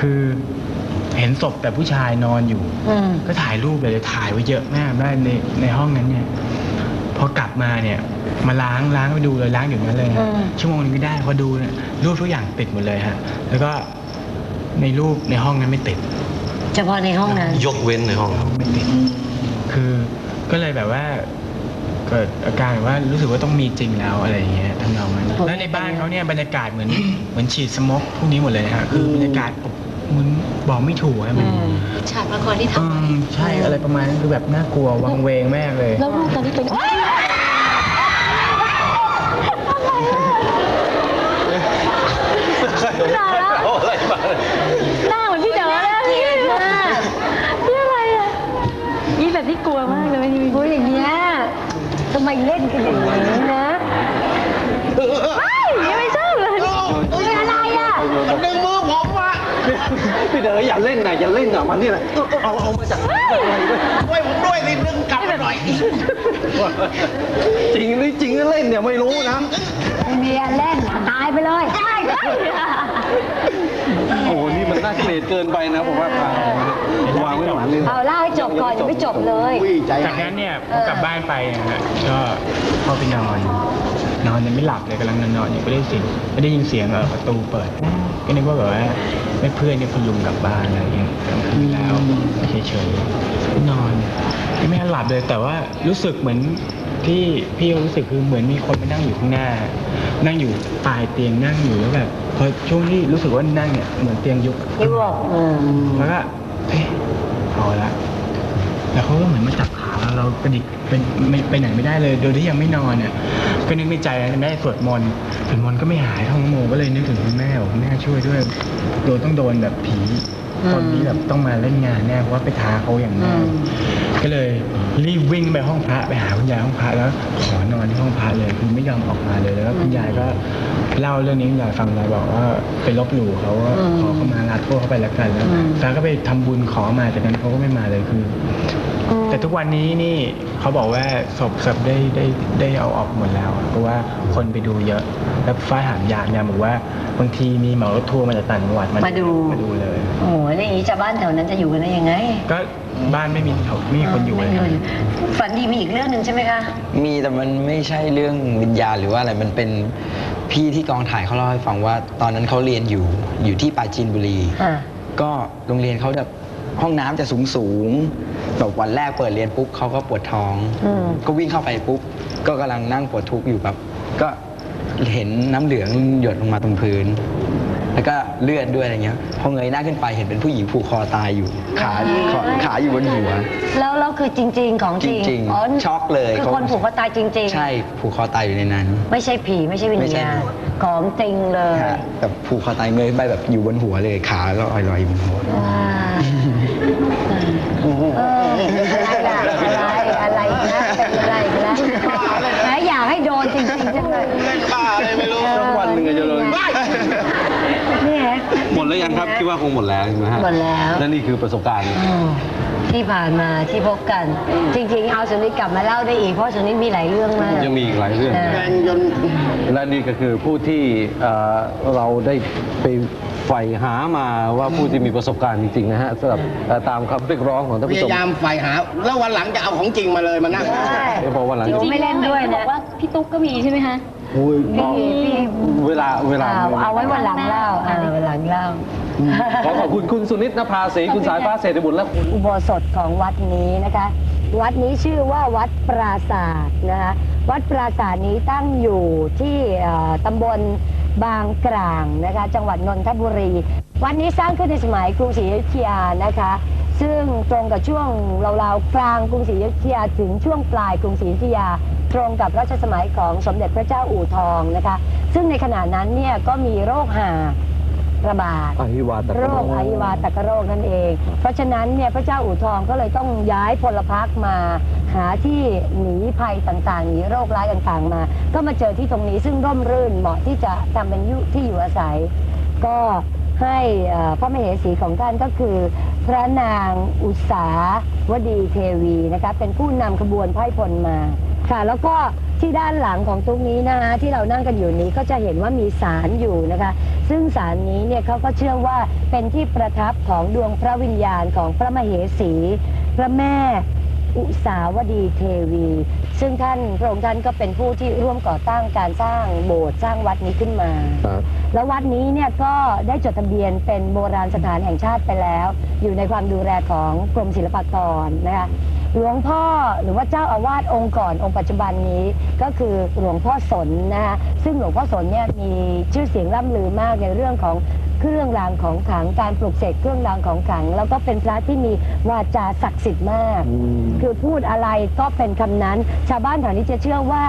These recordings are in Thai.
คือเห็นศพแต่ผู้ชายนอนอยู่ อืม ก็ถ่ายรูปเลยถ่ายไว้เยอะมากได้ในในห้องนั้นเนี่ย พอกลับมาเนี่ย มาล้างล้างไปดูเลยล้างอยู่นั้นเลยฮะอืม ชั่วโมงนึงก็ได้พอดูเนี่ยรูปทุกอย่างติดหมดเลยฮะ แล้วก็ในรูปในห้องนั้นไม่ติด เฉพาะในห้องนั้น ยกเว้นในห้องครับ ไม่ติดคือก็เลยแบบว่า เกิดอาการแบบว่ารู้สึกว่าต้องมีจริงแล้วอะไรอย่างเงี้ยทำนองนั้น ผม แล้วในบ้านเขาเนี่ยบรรยากาศเหมือน เหมือนฉีดสโมกพวกนี้หมดเลยนะฮะคือบรรยากาศอบเห มันบอกไม่ถูกอะมันอืมฉากละครที่ทำอืมใช่อะไรประมาณนั้นคือแบบน่ากลัววังเวงมากเลยแล้วรูปตอนนี้เป็นหน้าเหมือนพี่เด๋อเลยอะพี่พี่อะไรอะยี่แบบที่กลัวมากเลยนี่พูดอย่างเงี้ยทำไมเล่นกันอย่างนี้นะ ยังไม่ชอบเลย เป็นอะไรอะ มันดึงมือผมอะ พี่เด๋ออย่าเล่นนะอย่าเล่นนะมันนี่แหละเอาเอามาจากไหนอะไรด้วยช่วยผมด้วยสิดึงกลับมาหน่อยจริงหรือจริงหรือเล่นเนี่ยไม่รู้นะไม่มีอันเล่นตายไปเลยใช่ใช่โอ้โหนี่มันน่าเกลียดเกินไปนะผมว่าพาวางไว้หลังนี่เอาเล่าให้จบก่อนยังไม่จบเลยอุ้ยใจจากนั้นเนี่ยพอกลับบ้านไปนะฮะก็เข้าไปนอน นอนยังไม่หลับเลยกำลังนอนๆอยู่ก็ได้เสียงก็ได้ยินเสียงเออประตูเปิด ก็นึกว่าแบบว่าแม่เพื่อนเนี่ยคุณลุงกลับบ้านอะไรอย่างเงี้ยกลางคืนแล้วเฉยๆนอนยังไม่ทันหลับเลยแต่ว่ารู้สึกเหมือนที่พี่รู้สึกคือเหมือนมีคนมานั่งอยู่ข้างหน้า นั่งอยู่ปลายเตียงนั่งอยู่แล้วแบบพอช่วงที่รู้สึกว่านั่งเนี่ยเหมือนเตียงยุบยุบอืมแล้วก็เอ๊ะเอาละแล้วเขาก็เหมือนมาจับขา เราเรากระดิกเป็นไม่ไปไหนไม่ได้เลย โดยที่ยังไม่นอนเนี่ยก็นึกในใจนะแม่สวดมนต์สวดมนต์ก็ไม่หายท่องนโมก็เลยนึกถึงคุณแม่บอกคุณแม่ช่วยด้วย โดนต้องโดนแบบผีตอนนี้แบบต้องมาเล่นงานแน่เพราะว่าไปท้าเขาอย่างแน่ก็เลยรีบวิ่งไปห้องพระไปหาคุณยายห้องพระแล้วขอนอนที่ห้องพระเลยคือไม่ยอมออกมาเลยแล้วก็คุณยายก็เล่าเรื่องนี้ให้คุณยายฟังยายบอกว่าไปลบหลู่เขาว่าขอเข้ามาลาโทษเขาไปแล้วกันแล้วฟ้าก็ไปทำบุญขอมาจากนั้นเขาก็ไม่มาเลยคือ แต่ทุกวันนี้นี่เขาบอกว่าศพศพได้ได้ได้เอาออกหมดแล้วอะเพราะว่าคนไปดูเยอะ แล้วฟ้าถามยามยามบอกว่าบางทีมีเหมารถทัวร์มาจากต่างจังหวัดมาดูมาดูเลยโอ้โหแล้วอย่างนี้ชาวบ้านแถวนั้นจะอยู่กันได้ยังไง ก็บ้านไม่มีเขาไม่มีคนอยู่เลยไม่มีฝันดีมีอีกเรื่องหนึ่งใช่ไหมคะ มีแต่มันไม่ใช่เรื่องวิญญาณหรือว่าอะไรมันเป็นพี่ที่กองถ่ายเขาเล่าให้ฟังว่า ตอนนั้นเขาเรียนอยู่อยู่ที่ปราจีนบุรีอ่าก็โรงเรียนเขาแบบห้องน้ำจะสูงสูงๆ แบบวันแรกเปิดเรียนปุ๊บเขาก็ปวดท้อง อืม ก็วิ่งเข้าไปปุ๊บก็กำลังนั่งปวดทุกข์อยู่แบบก็เห็นน้ำเหลืองหยดลงมาตรงพื้น แล้วก็เลือดด้วยอะไรเงี้ยพอเงยหน้าขึ้นไปเห็นเป็นผู้หญิงผูกคอตายอยู่ ขาขาขาอยู่บนหัว แล้วแล้วคือจริง ๆ ของจริงจริงๆช็อกเลยคือเขา คนผูกคอตายจริง ๆ ใช่ผูกคอตายอยู่ในนั้น ไม่ใช่ผีไม่ใช่วิญไม่ใช่ ญาณของจริงเลยฮะแบบผูกคอตายเงยไปแบบอยู่บนหัวเลยขาก็ลอยลอยๆอยู่บนหัว ว้าเอออะไรล่ะอะไรอะไรอีกนะเป็นอะไรอีกนะแหมอยากให้โดนจริงๆจังเลย เล่นบ้าอะไรไม่รู้ สักวันหนึ่งอาจจะเลย นี่ฮะ หมดแล้ว ยังครับคิดว่าคงหมดแล้วใช่ไหมฮะหมดแล้วและนี่คือประสบการณ์อืมที่ผ่านมาที่พบกัน จริงๆ เอาสุนิทกลับมาเล่าได้อีกเพราะสุนิทมีหลายเรื่องมากยังมีอีกหลายเรื่องนะแรงจนและนี่ก็คือผู้ที่เอ่อเราได้ไปใฝ่หามาว่าผู้ที่มีประสบการณ์จริงๆนะฮะสำหรับเอ่อตามคำเรียกร้องของท่านพผู้ชมยายามใฝ่หา แล้ววันหลังจะเอาของจริงมาเลยมานั่งใช่เดี๋ยวพอวันหลังจริงไม่เล่นด้วยนะบอกว่าพี่ตุ๊กก็มีใช่ไหมคะโอ้ยพี่พี่เวลาเวลาเอาเอาไว้วันหลังเล่าอ่าวันหลังเล่าขอขอบคุณคุณสุนิตนภาศรีคุณสายฟ้าเศรษฐบุตรและคุณอุโบสถของวัดนี้นะคะ วัดนี้ชื่อว่าวัดปราศาสตร์นะคะวัดปราศาสตร์นี้ตั้งอยู่ที่เอ่อตำบลบางกลางนะคะ จังหวัดนนทบุรี วัดนี้สร้างขึ้นในสมัยกรุงศรีอยุธยานะคะ ซึ่งตรงกับช่วงราวๆกลางกรุงศรีอยุธยาถึงช่วงปลายกรุงศรีอยุธยา ตรงกับรัชสมัยของสมเด็จพระเจ้าอู่ทองนะคะ ซึ่งในขณะนั้นเนี่ยก็มีโรคหาระบาดอหิวาตกโรคอหิวาตกโรคนั่นเอง เพราะฉะนั้นเนี่ยพระเจ้าอู่ทองก็เลยต้องย้ายพลพรรคมาหาที่หนีภัยต่างๆหนีโรคร้ายต่างๆมา ก็มาเจอที่ตรงนี้ซึ่งร่มรื่นเหมาะที่จะทำเป็นยุที่อยู่อาศัย ก็ ให้พระมเหสีของท่านก็คือ พระนางอุษาวดีเทวีนะคะเป็นผู้นำขบวนไพร่พลมาค่ะ แล้วก็ที่ด้านหลังของตรงนี้นะคะที่เรานั่งกันอยู่นี้ก็จะเห็นว่ามีศาลอยู่นะคะ ซึ่งศาลนี้เนี่ยเขาก็เชื่อว่าเป็นที่ประทับของดวงพระวิญญาณของพระมเหสี พระแม่ อุสาวดีเทวี ซึ่งท่านพระองค์ท่านก็เป็นผู้ที่ร่วมก่อตั้งการสร้างโบสถ์สร้างวัดนี้ขึ้นมา ครับแล้ววัดนี้เนี่ยก็ได้จดทะเบียนเป็นโบราณสถานแห่งชาติไปแล้ว อยู่ในความดูแลของกรมศิลปากรนะคะหลวงพ่อหรือว่าเจ้าอาวาสองค์ก่อนองค์ปัจจุบันนี้ก็คือหลวงพ่อสนนะคะซึ่งหลวงพ่อสนเนี่ยมีชื่อเสียงร่ำลือมากในเรื่องของ เครื่องรางของขลังการปลุกเสกเครื่องรางของขลัง แล้วก็เป็นพระที่มีวาจาศักดิ์สิทธิ์มาก คือพูดอะไรก็เป็นคำนั้น ชาวบ้านแถวนี้จะเชื่อว่า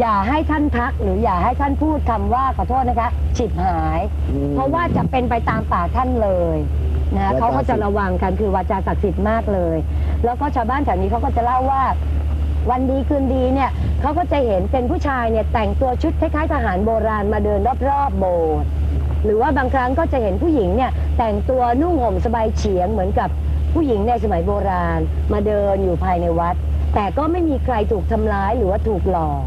อย่าให้ท่านทักหรืออย่าให้ท่านพูดคำว่าขอโทษนะคะฉิบหาย เพราะว่าจะเป็นไปตามปากท่านเลยนะวาจาเขาก็จะระวังกันคือวาจาศักดิ์สิทธิ์มากเลย แล้วก็ชาวบ้านแถวนี้เขาก็จะเล่าว่าวันดีคืนดีเนี่ยเขาก็จะเห็นเป็นผู้ชายเนี่ยแต่งตัวชุดคล้ายๆทหารโบราณมาเดินรอบๆโบสถ์ หรือว่าบางครั้งก็จะเห็นผู้หญิงเนี่ยแต่งตัวนุ่งห่มสบายเฉียงเหมือนกับผู้หญิงในสมัยโบราณ มาเดินอยู่ภายในวัด แต่ก็ไม่มีใครถูกทำร้ายหรือว่าถูกหลอก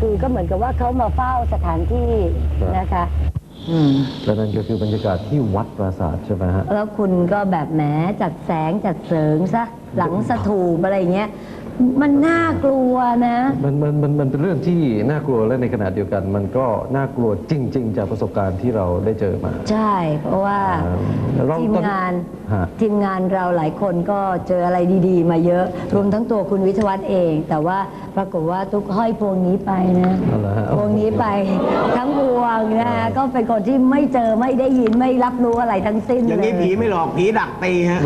คือก็เหมือนกับว่าเขามาเฝ้าสถานที่นะคะอืมและนั่นก็คือบรรยากาศที่วัดปราสาทใช่ไหมฮะ แล้วคุณก็แบบแหมจัดแสงจัดเสริงซะหลังสถูปอะไรอย่างเงี้ย มันน่ากลัวนะ มันมันมันมันเป็นเรื่องที่น่ากลัวและในขณะเดียวกัน มันก็น่ากลัวจริง ๆ จากประสบการณ์ที่เราได้เจอมา ใช่ เพราะว่าอ่าเราทีมต้องงานฮะ ทีมงานเราหลายคนก็เจออะไรดี ๆ มาเยอะ รวมทั้งตัวคุณวิทยวัฒน์เอง แต่ว่าปรากฏว่าทุกห้อยพวงนี้ไปนะเอาละฮะ พวงนี้ไปทั้งพวงนะฮะก็เป็นคนที่ไม่เจอไม่ได้ยินไม่รับรู้อะไรทั้งสิ้นอย่างนี้เลผีไม่หลอกผีดักตีฮะ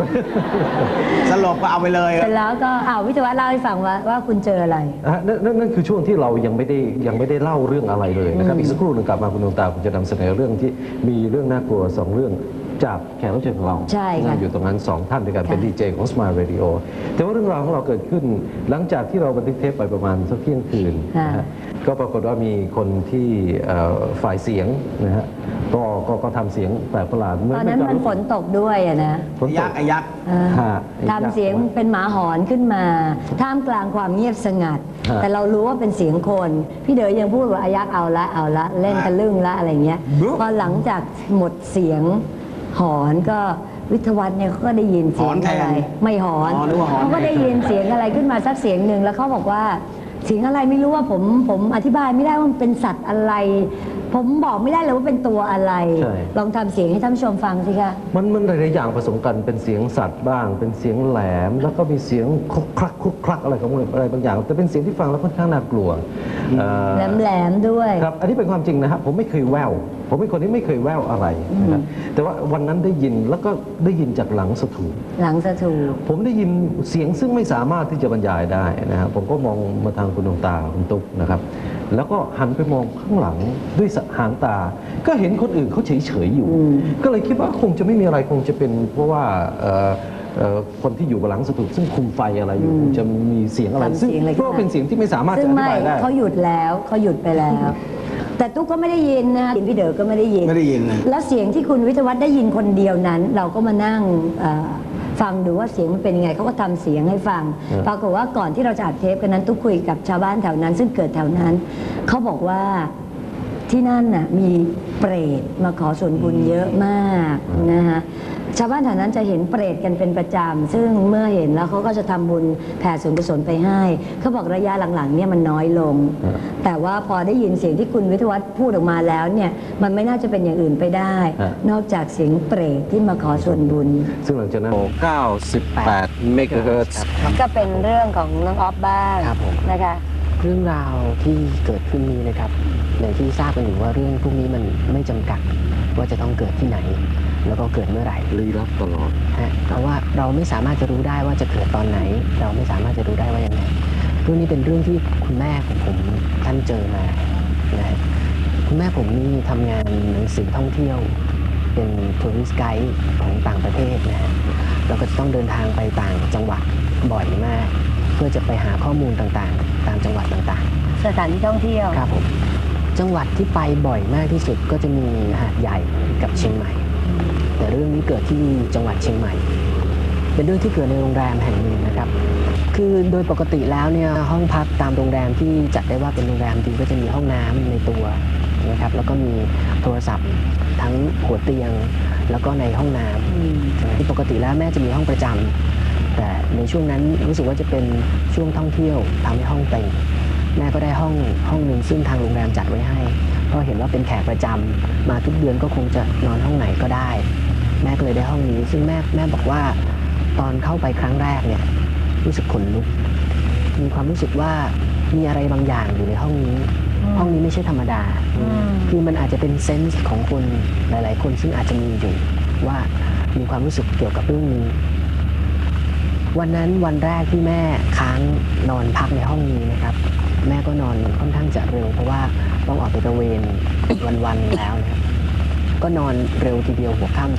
สลบก็เอาไปเลย เสร็จแล้วก็อ้าววิทยวัฒน์เล่าให้ฟังว่าว่าคุณเจออะไร อะนั่นนั่นนั่นคือช่วงที่เรายังไม่ได้ยังไม่ได้เล่าเรื่องอะไรเลยนะครับอีกสักครู่หนึ่งกลับมาคุณดวงตาผมจะนำเสนอเรื่องที่มีเรื่องน่ากลัวสองเรื่อง จากแขกรับเชิญของเราใช่ค่ะนั่งอยู่ตรงนั้นสองท่านด้วยกันเป็นค่ะ ดีเจของ Smile Radio แต่ว่าเรื่องราวของเราเกิดขึ้น หลังจากที่เราบันทึกเทปไปประมาณสักเที่ยงคืนนะฮะก็ปรากฏว่ามีคนที่เอ่อฝ่ายเสียงนะฮะก็ก็ก็ทำเสียงแปลกประหลาดเหตอนนั้นกับมันฝนตกด้วยอะนะฝนตยักกษ์ไอ้ยักษ์ เออฮะ ทำเสียงเป็นหมาหอนขึ้นมา ท่ามกลางความเงียบสงัด ฮะ แต่เรารู้ว่าเป็นเสียงคน พี่เด๋อยังพูดว่าอายักเอาละเอาละเล่นทะลึ่งละอะไรเงี้ย บุ๊บพอหลังจากหมดเสียง หอนก็วิทยวัฒน์เนี่ยเขาก็ได้ยินเสียงหอนแทนอะไร ไม่หอนอ๋อนึกว่าหอนเขาก็ได้ยินเสียงอะไรขึ้นมาสักเสียงหนึ่งแล้วเขาบอกว่าเสียงอะไรไม่รู้ว่าผมผมอธิบายไม่ได้ว่ามันเป็นสัตว์อะไร ผมบอกไม่ได้เลยว่าเป็นตัวอะไร ใช่ ลองทำเสียงให้ท่านผู้ชมฟังสิคะมันมันหลายๆอย่างผสมกันเป็นเสียงสัตว์บ้าง เป็นเสียงแหลม แล้วก็มีเสียงคลุกคลักคลุกคลักอะไรของมันอะไรบางอย่าง แต่เป็นเสียงที่ฟังแล้วค่อนข้างน่ากลัวเอ่อแหลมๆด้วย ครับ อันนี้เป็นความจริงนะครับ ผมไม่เคยแวว ผมเป็นคนที่ไม่เคยแววอะไรนะครับแต่ว่าวันนั้นได้ยินแล้วก็ได้ยินจากหลังสถูปหลังสถูปผมได้ยินเสียงซึ่งไม่สามารถที่จะบรรยายได้นะครับ ผมก็มองมาทางคุณดวงตาคุณตุ๊กนะครับ แล้วก็หันไปมองข้างหลังด้วยหางตา ก็เห็นคนอื่นเขาเฉยๆอยู่อืมก็เลยคิดว่าคงจะไม่มีอะไรคงจะเป็นเพราะว่าเอ่อเอ่อคนที่อยู่บนหลังสถูปซึ่งคุมไฟอะไรอยู่คงจะมีเสียงอะไรทำซึ่งเสียงอะไรเพราะว่าเป็นเสียงที่ไม่สามารถซึ่จะงอธิไม่บายได้เขาหยุดแล้วเขาหยุดไปแล้ว แต่ตุ๊กก็ไม่ได้ยินนะพี่เด๋อก็ไม่ได้ยินไม่ได้ยินนะแล้วเสียงที่คุณวิทยวัฒน์ได้ยินคนเดียวนั้น เราก็มานั่งเอ่อฟังดูว่าเสียงมันเป็นยังไงเขาก็ทำเสียงให้ฟังอืมปรากฏว่าก่อนที่เราจะอัดเทปกันนั้นตุ๊กคุยกับชาวบ้านแถวนั้น ซึ่งเกิดแถวนั้นเขาบอกว่า ที่นั่นน่ะมีเปรตมาขอส่วนบุญเยอะมากนะคะชาวบ้านแถวนั้นจะเห็นเปรตกันเป็นประจำ ซึ่งเมื่อเห็นแล้วเขาก็จะทำบุญแผ่ส่วนกุศลไปให้ เขาบอกระยะหลังๆเนี่ยมันน้อยลงครับแต่ว่าพอได้ยินเสียงที่คุณวิทยวัฒน์พูดออกมาแล้วเนี่ยมันไม่น่าจะเป็นอย่างอื่นไปได้ ฮะ นอกจากเสียงเปรตที่มาขอส่วนบุญ ซึ่งหลังจากนั้น 98 เมกะเฮิรตซ์ ก็เป็นเรื่องของน้องออฟบ้างครับผม นะคะ เรื่องราวที่เกิดขึ้นนี้นะครับอย่างที่ทราบกันอยู่ว่าเรื่องพวกนี้มันไม่จำกัดว่าจะต้องเกิดที่ไหน แล้วก็เกิดเมื่อไหร่ลี้ลับตลอดฮะเพราะว่าเราไม่สามารถจะรู้ได้ว่าจะเกิดตอนไหน เราไม่สามารถจะรู้ได้ว่ายังไงเรื่องนี้เป็นเรื่องที่คุณแม่ของผมท่านเจอมานะฮะคุณแม่ผมนี่ทำงานหนังสือท่องเที่ยว เป็นทัวริสต์ไกด์ของต่างประเทศนะฮะแล้วก็จะต้องเดินทางไปต่างจังหวัดบ่อยมาก เพื่อจะไปหาข้อมูลต่างๆตามจังหวัดต่างๆสถานที่ท่องเที่ยวครับผมจังหวัดที่ไปบ่อยมากที่สุดก็จะมีหาดใหญ่กับเชียงใหม่ แต่เรื่องนี้เกิดที่จังหวัดเชียงใหม่ เป็นเรื่องที่เกิดในโรงแรมแห่งหนึ่งนะครับ คือโดยปกติแล้วเนี่ยห้องพักตามโรงแรมที่จัดได้ว่าเป็นโรงแรมดีก็จะมีห้องน้ำในตัวนะครับแล้วก็มีโทรศัพท์ทั้งหัวเตียง แล้วก็ในห้องน้ำที่ปกติแล้วแม่จะมีห้องประจำ แต่ในช่วงนั้นรู้สึกว่าจะเป็นช่วงท่องเที่ยวทำให้ห้องเต็มแม่ก็ได้ห้องห้องหนึ่งซึ่งทางโรงแรมจัดไว้ให้ เพราะเห็นว่าเป็นแขกประจำมาทุกเดือนก็คงจะนอนห้องไหนก็ได้ แม่ก็เลยได้ห้องนี้ ซึ่งแม่แม่บอกว่าตอนเข้าไปครั้งแรกเนี่ยรู้สึกขนลุก มีความรู้สึกว่ามีอะไรบางอย่างอยู่ในห้องนี้ ห้องนี้ไม่ใช่ธรรมดา คือมันอาจจะเป็นเซนส์ของคนหลาย ๆ คนซึ่งอาจจะมีอยู่ว่ามีความรู้สึกเกี่ยวกับเรื่องนี้ วันนั้นวันแรกที่แม่ค้างนอนพักในห้องนี้นะครับ แม่ก็นอนค่อนข้างจะเร็วเพราะว่าต้องออกไปตระเวนวันๆแล้วนะครับก็นอนเร็วทีเดียวหัวค่ำ